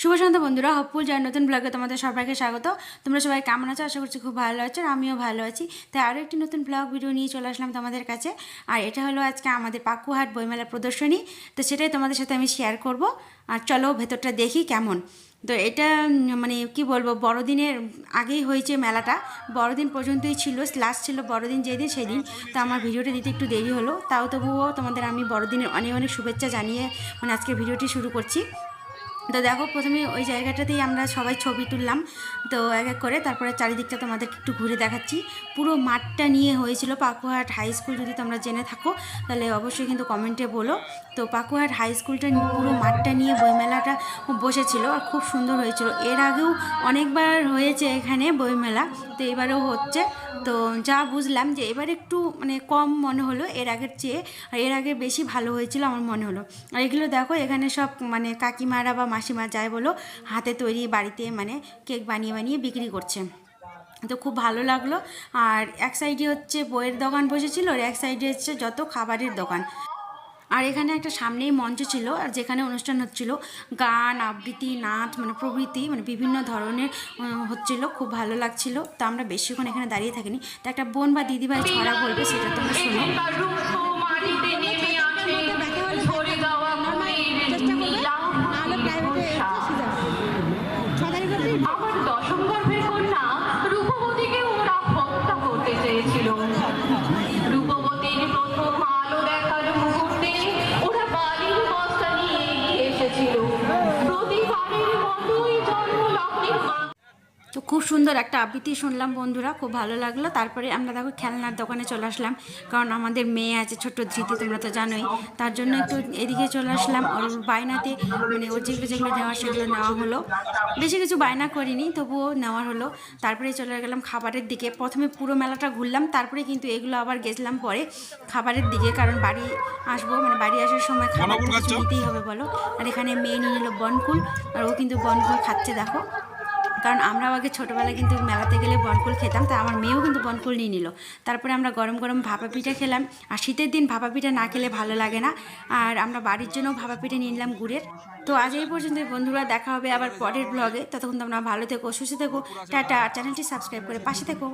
শুভ সন্ধ্যা বন্ধুরা হপফুল যার নতুন ব্লগে তোমাদের সবাইকে স্বাগত। তোমরা সবাই কেমন আছো? আশা করছি খুব ভালো আছো আর আমিও ভালো আছি। তাই আরও একটি নতুন ব্লগ ভিডিও নিয়ে চলে আসলাম তোমাদের কাছে। আর এটা হলো আজকে আমাদের পাকুহাট বইমেলা প্রদর্শনী। তো সেটাই তোমাদের সাথে আমি শেয়ার করব। আর চলো ভেতরটা দেখি কেমন। তো এটা মানে কি বলব, বড়দিনের আগেই হয়েছে মেলাটা। বড়দিন পর্যন্তই ছিল লাস্ট ছিল বড়দিন যেদিন সেদিন। তো আমার ভিডিওটা দিতে একটু দেরি হলো। তাও তবুও তোমাদের আমি বড়দিনের অনেক অনেক শুভেচ্ছা জানিয়ে মানে আজকে ভিডিওটি শুরু করছি। তো দেখো, প্রথমে ওই জায়গাটাতেই আমরা সবাই ছবি তুললাম। তো এক এক করে তারপরে চারিদিকটা তোমাদেরকে একটু ঘুরে দেখাচ্ছি। পুরো মাঠটা নিয়ে হয়েছিল পাকুহাট হাই স্কুল, যদি তোমরা জেনে থাকো, তাহলে অবশ্যই কিন্তু কমেন্টে বলো। তো পাকুহাট হাই স্কুলটা পুরো মাঠটা নিয়ে বইমেলাটা বসেছিল আর খুব সুন্দর হয়েছিল। এর আগেও অনেকবার হয়েছে এখানে বইমেলা, তো এবারেও হচ্ছে। তো যা বুঝলাম যে এবার একটু মানে কম মনে হলো এর আগের চেয়ে, আর এর আগে বেশি ভালো হয়েছিল আমার মনে হলো। আর এগুলো দেখো, এখানে সব মানে কাকিমারা বা মাসিমা যাই বলো, হাতে তৈরি বাড়িতে মানে কেক বানিয়ে বানিয়ে বিক্রি করছে। তো খুব ভালো লাগল। আর এক সাইডে হচ্ছে বইয়ের দোকান বসেছিল, আর এক সাইডে হচ্ছে যত খাবারের দোকান। আর এখানে একটা সামনেই মঞ্চ ছিল, আর যেখানে অনুষ্ঠান হচ্ছিল, গান, আবৃত্তি, নাচ মানে প্রভৃতি মানে বিভিন্ন ধরনের হচ্ছিল, খুব ভালো লাগছিল। তো আমরা বেশিক্ষণ এখানে দাঁড়িয়ে থাকিনি। তো একটা বোন বা দিদিভাই ছড়া বলবে, সেটা তোমরা শোনো। তো খুব সুন্দর একটা আবৃত্তি শুনলাম বন্ধুরা খুব ভালো লাগল। তারপরে আমরা দেখো খেলনার দোকানে চলে আসলাম কারণ আমাদের মেয়ে আছে ছোট্ট ধৃতি তোমরা তো জানোই। তার জন্য একটু এদিকে চলে আসলাম ওর বায়নাতে মানে ওর যেগুলো যেগুলো নেওয়া সেগুলো নেওয়া হলো। বেশি কিছু বায়না করিনি তবুও নেওয়া হলো। তারপরে চলে গেলাম খাবারের দিকে। প্রথমে পুরো মেলাটা ঘুরলাম তারপরে কিন্তু এগুলো আবার গেছিলাম পরে খাবারের দিকে কারণ বাড়ি আসব মানে বাড়ি আসার সময় খাবার নিতেই হবে বলো। আর এখানে মেয়ে নিয়ে নিল বনকুল আর ও কিন্তু বনকুল খাচ্ছে দেখো। কারণ আমরাও আগে ছোটোবেলায় কিন্তু মেলাতে গেলে বনকুল খেতাম, তা আমার মেয়েও কিন্তু বনকুল নিয়ে নিল। তারপরে আমরা গরম গরম ভাপা পিঠা খেলাম, আর শীতের দিন ভাপা পিঠা না খেলে ভালো লাগে না। আর আমরা বাড়ির জন্য ভাপা পিঠা নিয়ে নিলাম গুড়ের। তো আজ এই পর্যন্ত বন্ধুরা, দেখা হবে আবার পরের ব্লগে ততক্ষণ তোমরা ভালো থেকো, সুস্থ থেকো। টাটা। চ্যানেলটি সাবস্ক্রাইব করে পাশে থেকো।